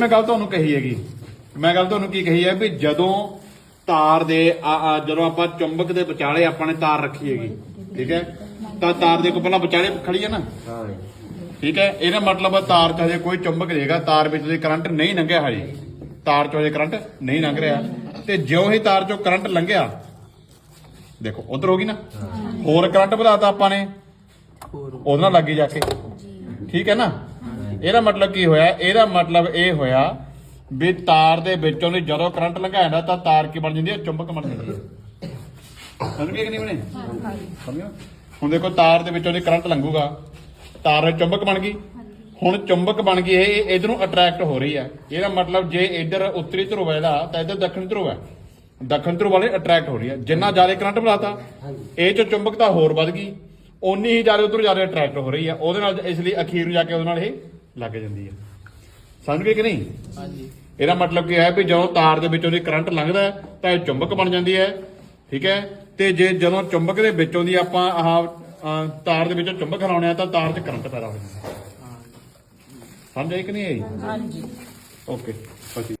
ਮੈਂ ਗੱਲ ਤੁਹਾਨੂੰ ਕਹੀ ਹੈਗੀ। ਮੈਂ ਗੱਲ ਤੁਹਾਨੂੰ ਕੀ ਕਹੀ ਹੈ ਵੀ ਜਦੋਂ ਤਾਰ ਦੇ ਜਦੋਂ ਆਪਾਂ ਚੁੰਬਕ ਦੇ ਵਿਚਾਲੇ ਆਪਾਂ ਨੇ ਤਾਰ ਰੱਖੀ ਹੈਗੀ ਠੀਕ ਹੈ? ਤਾਂ ਤਾਰ ਦੇ ਕੋ ਪਹਿਲਾਂ ਵਿਚਾਲੇ ਖੜੀ ਹੈ ਨਾ। ਠੀਕ ਹੈ? ਇਹਦਾ ਮਤਲਬ ਹੈ ਤਾਰ 'ਚ ਹਜੇ ਕੋਈ ਚੁੰਬਕ ਨਹੀਂਗਾ ਤਾਰ ਵਿੱਚ ਦੇ ਕਰੰਟ ਨਹੀਂ ਲੰਘਿਆ ਹਜੇ। ਤਾਰ 'ਚੋਂ ਹਜੇ ਕਰੰਟ ਨਹੀਂ ਲੰਘ ਰਿਹਾ। ਤੇ ਜਿਉਂ ਹੀ ਤਾਰ 'ਚੋਂ ਕਰੰਟ ਲੰਘਿਆ ਦੇਖੋ ਉਧਰ ਹੋ ਗਈ ਨਾ। ਹੋਰ ਕਰੰਟ ਵਧਾਤਾ ਆਪਾਂ ਨੇ। ਉਹਦੇ ਨਾਲ ਲੱਗੀ ਜਾ ਕੇ। ਠੀਕ ਹੈ ਨਾ? ਇਹਦਾ ਮਤਲਬ ਕੀ ਹੋਇਆ? ਇਹਦਾ ਮਤਲਬ ਇਹ ਹੋਇਆ ਵੀ ਤਾਰ ਦੇ ਵਿੱਚੋਂ ਦੀ ਜਦੋਂ ਕਰੰਟ ਲੰਘਾਇਆ ਤਾਂ ਤਾਰ ਕੀ ਬਣ ਜਾਂਦੀ ਹੈ? ਚੁੰਬਕ ਬਣ ਜਾਂਦੀ ਹੈ। ਸਮਝ ਗਏ ਕਿ ਨਹੀਂ ਬਣੇ? ਸਮਝਿਆ? ਹੁਣ ਦੇਖੋ ਤਾਰ ਦੇ ਵਿੱਚੋਂ ਦੀ ਕਰੰਟ ਲੰਘੂਗਾ, ਤਾਰ ਚੁੰਬਕ ਬਣ ਗਈ। ਹੁਣ ਚੁੰਬਕ ਬਣ ਗਈ, ਇਹ ਇਧਰ ਅਟਰੈਕਟ ਹੋ ਰਹੀ ਹੈ। ਇਹਦਾ ਮਤਲਬ ਜੇ ਇਧਰ ਉੱਤਰੀ ਧਰੁਵ ਹੈ ਇਹਦਾ, ਤਾਂ ਇਧਰ ਦੱਖਣੀ ਧਰੁਵ ਹੈ। ਦੱਖਣ ਧਰੁਵ ਵਾਲੇ ਅਟਰੈਕਟ ਹੋ ਰਹੀ ਹੈ। ਜਿੰਨਾ ਜ਼ਿਆਦਾ ਕਰੰਟ ਵਧਾਤਾ, ਇਹ ਚ ਚੁੰਬਕਤਾ ਹੋਰ ਵੱਧ ਗਈ। ਓਨੀ ਹੀ ਜ਼ਿਆਦਾ ਉਧਰ ਜ਼ਿਆਦਾ ਅਟਰੈਕਟ ਹੋ ਰਹੀ ਹੈ। ਉਹਦੇ ਨਾਲ ਇਸ ਲਈ ਅਖੀਰ ਨੂੰ ਜਾ ਕੇ ਉਹਦੇ ਨਾਲ ਇਹ ਲੱਗ ਜਾਂਦੀ ਹੈ। ਸਮਝ ਗਏ ਕਿ ਨਹੀਂ? ਹਾਂਜੀ। ਇਹਦਾ ਮਤਲਬ ਕੀ ਹੈ ਵੀ ਜਦੋਂ ਤਾਰ ਦੇ ਵਿੱਚੋਂ ਦੀ ਕਰੰਟ ਲੰਘਦਾ ਹੈ, ਤਾਂ ਇਹ ਚੁੰਬਕ ਬਣ ਜਾਂਦੀ ਹੈ ਠੀਕ ਹੈ? ਤੇ ਜੇ ਜਦੋਂ ਚੁੰਬਕ ਦੇ ਵਿੱਚੋਂ ਦੀ ਆਪਾਂ ਆਹ ਅਹ, ਤਾਰ ਦੇ ਵਿੱਚੋਂ ਚੁੰਬਕ ਹਲਾਉਂਦੇ ਆ ਤਾਂ ਤਾਰ 'ਚ ਕਰੰਟ ਪੈਦਾ ਹੋ ਜਾਂਦਾ ਸਮਝ ਆਈ ਕਿ ਨਹੀਂ ਆਈ? ਹਾਂਜੀ। ਓਕੇ